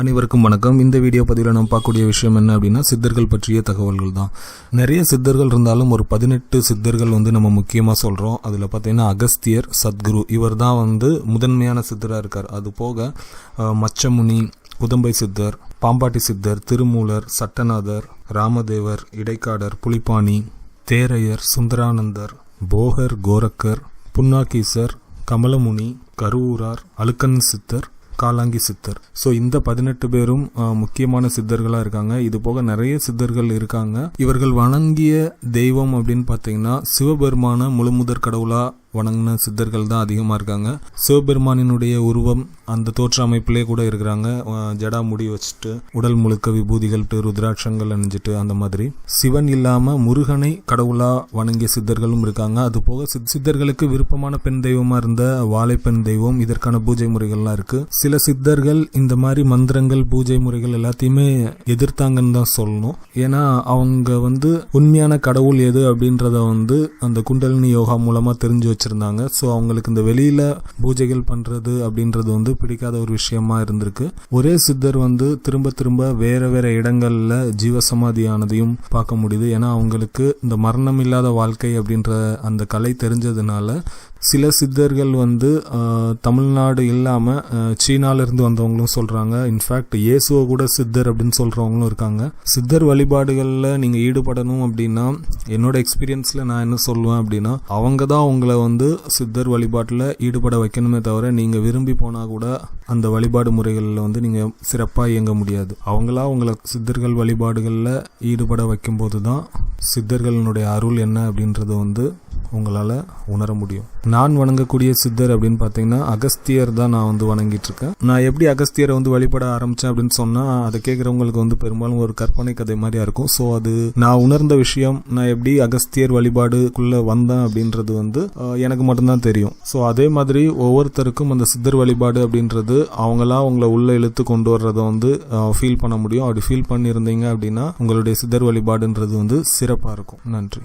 அனைவருக்கும் வணக்கம். இந்த வீடியோ பதிவில் நம்ம பார்க்கக்கூடிய விஷயம் என்ன அப்படின்னா சித்தர்கள் பற்றிய தகவல்கள் தான். நிறைய சித்தர்கள் இருந்தாலும் ஒரு பதினெட்டு சித்தர்கள் வந்து நம்ம முக்கியமாக சொல்கிறோம் அதில் பார்த்தீங்கன்னா அகஸ்தியர் சத்குரு இவர் தான் வந்து முதன்மையான சித்தராக இருக்கார். அது போக மச்சமுனி குதம்பை சித்தர் பாம்பாட்டி சித்தர் திருமூலர் சட்டநாதர் ராமதேவர் இடைக்காடர் புலிப்பாணி தேரையர் சுந்தரானந்தர் போகர் கோரக்கர் புன்னாக்கீசர் கமலமுனி கருவூரார் அழுக்கன் சித்தர் காலாங்கி சித்தர். ஸோ இந்த பதினெட்டு பேரும் முக்கியமான சித்தர்களாக இருக்காங்க. இது போக நிறைய சித்தர்கள் இருக்காங்க. இவர்கள் வணங்கிய தெய்வம் அப்படின்னு பார்த்தீங்கன்னா சிவபெருமான முழுமுதற் கடவுளாக வணங்கின சித்தர்கள் தான் அதிகமாக இருக்காங்க. சிவபெருமானினுடைய உருவம் அந்த தோற்ற அமைப்பிலே கூட இருக்கிறாங்க. ஜடா முடி வச்சுட்டு உடல் முழுக்க விபூதிகள்ட்டு ருத்ராட்சங்கள் அணிஞ்சிட்டு அந்த மாதிரி. சிவன் இல்லாமல் முருகனை கடவுளாக வணங்கிய சித்தர்களும் இருக்காங்க. அது போக சித்- சித்தர்களுக்கு விருப்பமான பெண் தெய்வமாக இருந்த வாழைப்பெண் தெய்வம் இதற்கான பூஜை முறைகள்லாம் இருக்கு. சில சித்தர்கள் இந்த மாதிரி மந்திரங்கள் பூஜை முறைகள் எல்லாத்தையுமே எதிர்த்தாங்கன்னு தான் சொல்லணும். ஏன்னா அவங்க வந்து உண்மையான கடவுள் எது அப்படின்றத வந்து அந்த குண்டலினி யோகா மூலமாக தெரிஞ்சு வச்சு வச்சுருந்தாங்க. ஸோ அவங்களுக்கு இந்த வெளியில் பூஜைகள் பண்ணுறது அப்படின்றது வந்து பிடிக்காத ஒரு விஷயமா இருந்திருக்கு. ஒரே சித்தர் வந்து திரும்ப திரும்ப வேற வேற இடங்களில் ஜீவசமாதியானதையும் பார்க்க முடியுது. ஏன்னா அவங்களுக்கு இந்த மரணம் இல்லாத வாழ்க்கை அப்படின்ற அந்த கலை தெரிஞ்சதுனால சில சித்தர்கள் வந்து தமிழ்நாடு இல்லாமல் சீனாலேருந்து வந்தவங்களும் சொல்கிறாங்க இன்ஃபேக்ட் இயேசுவை கூட சித்தர் அப்படின்னு சொல்கிறவங்களும் இருக்காங்க. சித்தர் வழிபாடுகளில் நீங்கள் ஈடுபடணும் அப்படின்னா என்னோட எக்ஸ்பீரியன்ஸில் நான் என்ன சொல்லுவேன் அப்படின்னா அவங்க தான் உங்களை வந்து சித்தர் வழிபாட்டில் ஈடுபட வைக்கணுமே தவிர நீங்கள் விரும்பி போனால் கூட அந்த வழிபாடு முறைகளில் வந்து நீங்கள் சிறப்பாக இயங்க முடியாது. அவங்களா உங்களை சித்தர்கள் வழிபாடுகளில் ஈடுபட வைக்கும்போது தான் சித்தர்களினுடைய அருள் என்ன அப்படின்றத வந்து உங்களால் உணர முடியும். நான் வணங்கக்கூடிய சித்தர் அப்படின்னு பார்த்தீங்கன்னா அகஸ்தியர் தான் நான் வந்து வணங்கிட்டு இருக்கேன் நான் எப்படி அகஸ்தியரை வந்து வழிபட ஆரம்பித்தேன் அப்படின்னு சொன்னால் அதை கேட்குறவங்களுக்கு வந்து பெரும்பாலும் ஒரு கற்பனை கதை மாதிரியா இருக்கும். ஸோ அது நான் உணர்ந்த விஷயம் நான் எப்படி அகஸ்தியர் வழிபாடுக்குள்ளே வந்தேன் அப்படின்றது வந்து எனக்கு மட்டும்தான் தெரியும். ஸோ அதே மாதிரி ஒவ்வொருத்தருக்கும் அந்த சித்தர் வழிபாடு அப்படின்றது அவங்களா உங்களை உள்ள இழுத்து கொண்டு வர்றதை வந்து ஃபீல் பண்ண முடியும். அப்படி ஃபீல் பண்ணியிருந்தீங்க அப்படின்னா உங்களுடைய சித்தர் வழிபாடுன்றது வந்து சிறப்பாக இருக்கும். நன்றி.